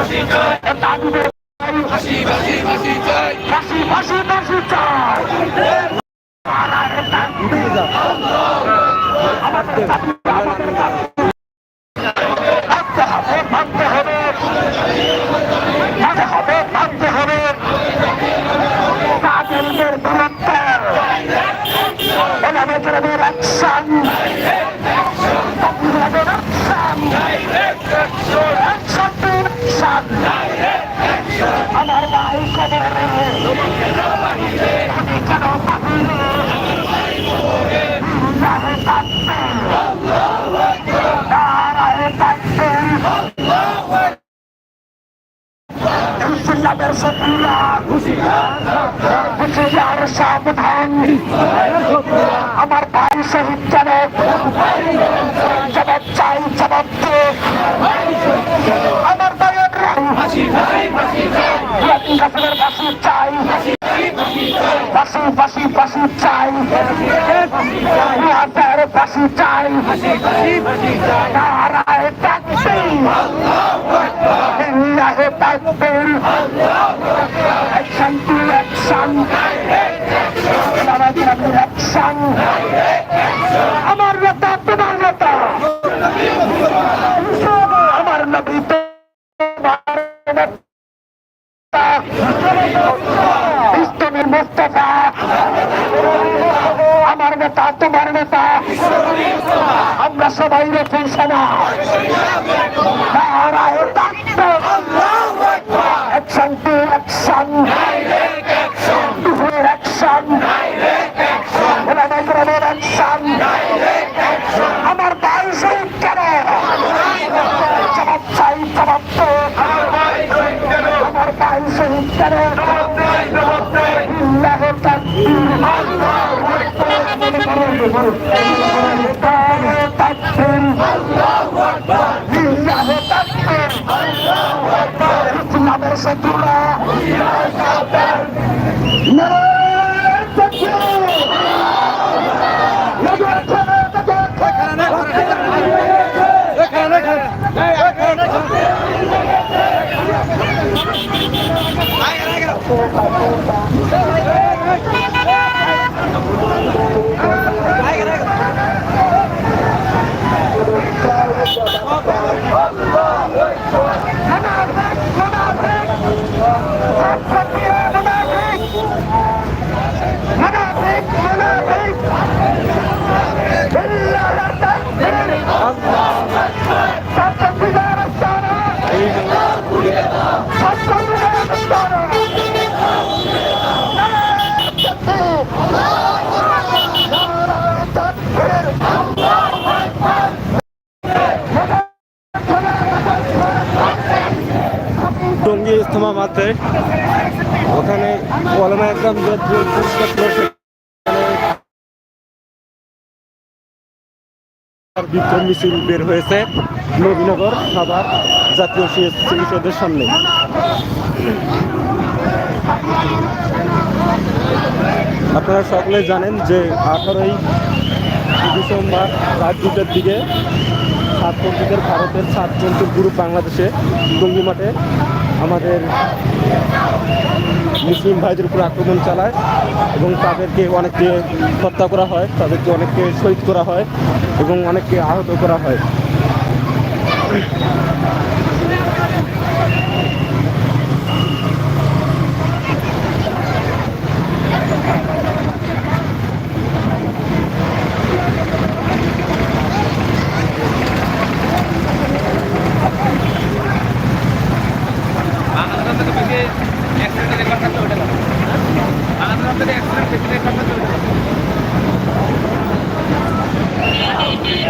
Tá é dado né? সাবধান। আমার ভাই শহীদ জনক জবাব চাই, জবাব দে। আমার ভাইয়ের কাশ্মীর বাসি চাই। বাসি বাসি বাসি চাই। হাজার বাসি চাই। অ্যাকশন আমার নেতা তোমার নেতা। আমার নবী ইসলামের মুস্তফা। আমার নেতা, তোমার নেতা। আমরা সবাই রকম সমাজ। নারায় তাকবীর action to action to action ওলামাইকরামের action আমার ভাই শহীদ কেন জবাব চাই জবাব তো আমার ভাই শহীদ কেন আল্লাহ তাকবীর আল্লাহ তাকবীর আল্লাহ তাকবীর ইসলামের শত্রুরা নারায়ণ তাকবীর টঙ্গী ইস্তমা মাঠে ওখানে ওলামা একদম বিক্ষোভ মিছিল বের হয়েছে নবীনগর সাভার জাতীয় চিকিৎসকদের সামনে। আপনারা সকলে জানেন যে আঠারোই ডিসেম্বর রাত দুটোর দিকে ছাত্রদের ভারতের ছাত্রদের গ্রুপ বাংলাদেশে টঙ্গী মাঠে আমাদের মুসলিম ভাইদের উপর আক্রমণ চালায় এবং তাদেরকে অনেককে হত্যা করা হয়, তাদেরকে অনেককে শহীদ করা হয় এবং অনেককে আহত করা হয়।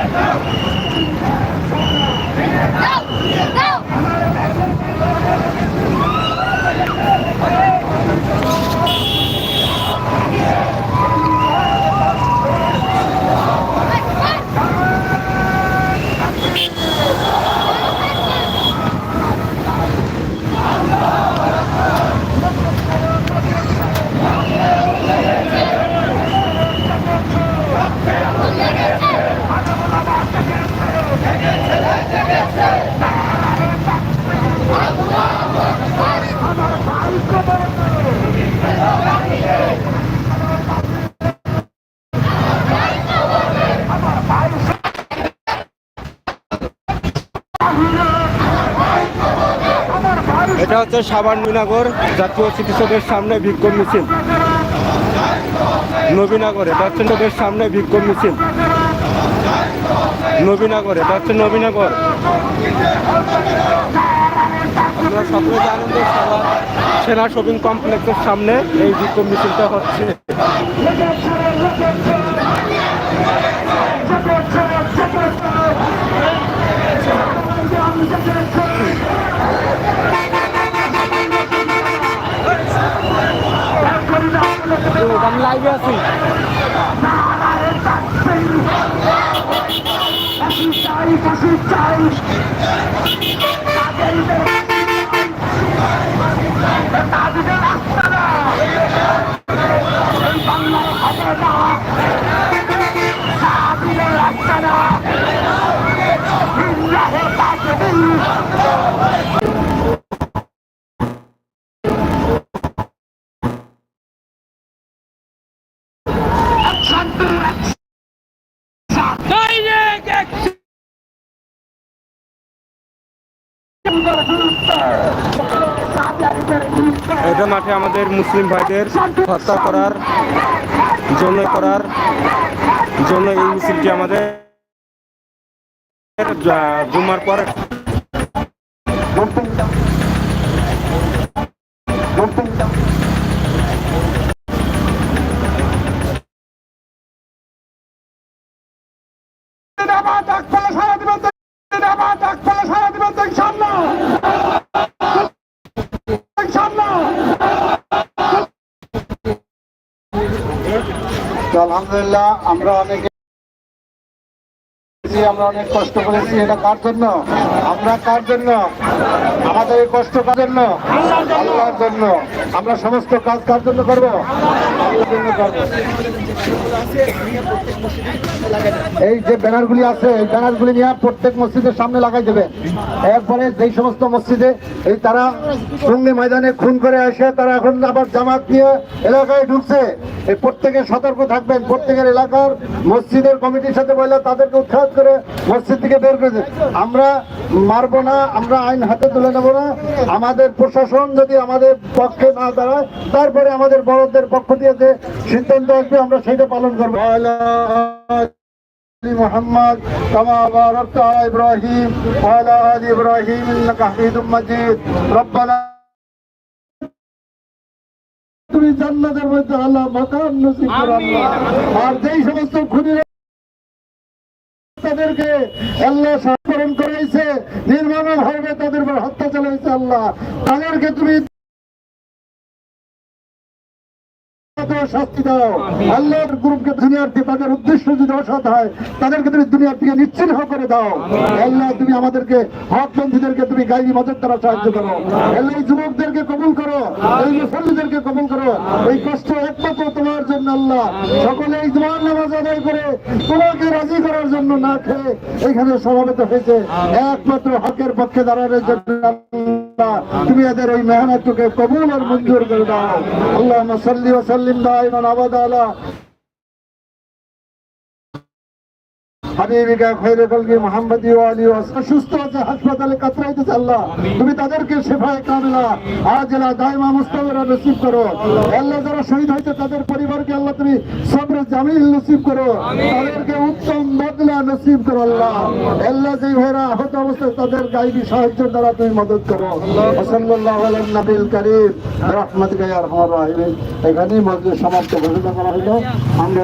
Não! Não! Não! এটা হচ্ছে সাবান জাতীয় চিকিৎসকের সামনে বিক্ষোভ মিছিল। নবীনগর, এটা হচ্ছে লোকের সামনে বিক্ষোভ মিছিল। নবীনগর, এটা হচ্ছে নবীনগর। আপনারা সকলে জানেন যে সারা সেনা শপিং কমপ্লেক্সের সামনে এই বিক্ষোভ মিছিলটা হচ্ছে। আমি লাইভে আছি এটা মাঠে আমাদের মুসলিম ভাইদের হত্যা করার জন্য করার জন্য এই মিছিলটি আমাদের জা- জুম্মার পর সারা আলহামদুলিল্লাহ, আমরা অনেকে আমরা অনেক কষ্ট করেছি। এটা কার জন্য? আমরা কার জন্য? কষ্ট জন্য? আমরা সমস্ত কাজ কার জন্য করব? জন্য করব। এই যে ব্যানারগুলি আছে, এই ব্যানারগুলি নিয়ে প্রত্যেক মসজিদের সামনে লাগাই দেবে। এরপরে যেই সমস্ত মসজিদে এই তারা সঙ্গে ময়দানে খুন করে এসে তারা এখন আবার জামাত নিয়ে এলাকায় ঢুকছে। এই প্রত্যেকে সতর্ক থাকবেন, প্রত্যেকের এলাকার মসজিদের কমিটির সাথে বললে তাদেরকে উৎখাত করে মসজিদ থেকে বের করে দেবে। আমরা মারবো না, আমরা আইন হাতে তুলে নেব না। আমাদের প্রশাসন যদি আমাদের পক্ষে না দাঁড়ায়, তারপরে আমাদের বড়দের পক্ষ দিয়ে যে সিদ্ধান্ত আসবে, আমরা সেটা পালন করবো آل محمد كما باركت على إبراهيم وعلى آل إبراهيم إنك حميد مجيد ربنا তুমি জান্নাতের মধ্যে আল্লাহ মাকাম নসিব করো আল্লাহ আর যেই সমস্ত খুনির তাদেরকে আল্লাহ সংস্করণ করেছে নির্মম ভাবে তাদের উপর হত্যা চালাইছে আল্লাহ তাদেরকে তুমি শাস্তি দাও। আল্লাহর গ্রুপকে দুনিয়ার তাদের উদ্দেশ্য যদি অসৎ হয় তাদেরকে তুমি দুনিয়ার থেকে নিশ্চিন্ন করে দাও। আল্লাহ, তুমি আমাদেরকে হক বন্ধুদেরকে তুমি গাইবি মদত দ্বারা সাহায্য করো। আল্লাহ, এই যুবকদেরকে কবুল করো, এই মুসল্লিদেরকে কবুল করো। এই কষ্ট একমাত্র তোমার জন্য আল্লাহ। সকলে এই জোয়ার নামাজ আদায় করে তোমাকে রাজি করার জন্য না খেয়ে এখানে সমাবেত হয়েছে। একমাত্র হকের পক্ষে দাঁড়ানোর জন্য তুমি এদের ওই মেহনতকে কবুল আর মঞ্জুর করে দাও। আল্লাহ সাল্লি ওয়াসাল্লিম দাইমান, আবাদ আলা হাবিবিকা খৈরে কলকি মোহাম্মদি আলী সুস্থ আছে, হাসপাতালে কাতরাইতেছে আল্লাহ। তুমি তাদেরকে শেফায় কামলা আজলা দাইমা মুস্তামেরা নসিব করো। আল্লাহ যারা শহীদ হয়েছে, তাদের পরিবারকে আল্লাহ তুমি সবরে জামিল নসিব করো। তাদেরকে উত্তম বদলা নসিব করো আল্লাহ। আল্লাহ যেই ভাইরা আহত অবস্থায়, তাদের সাহায্য দ্বারা তুমি মদত করো। সাল্লাল্লাহু আলাইহি নবিল করিম, রহমতুকা ইয়া আরহামার রাহিমিন। এখানেই মসজিদ সমাপ্ত ঘোষণা করা হলো। আমরা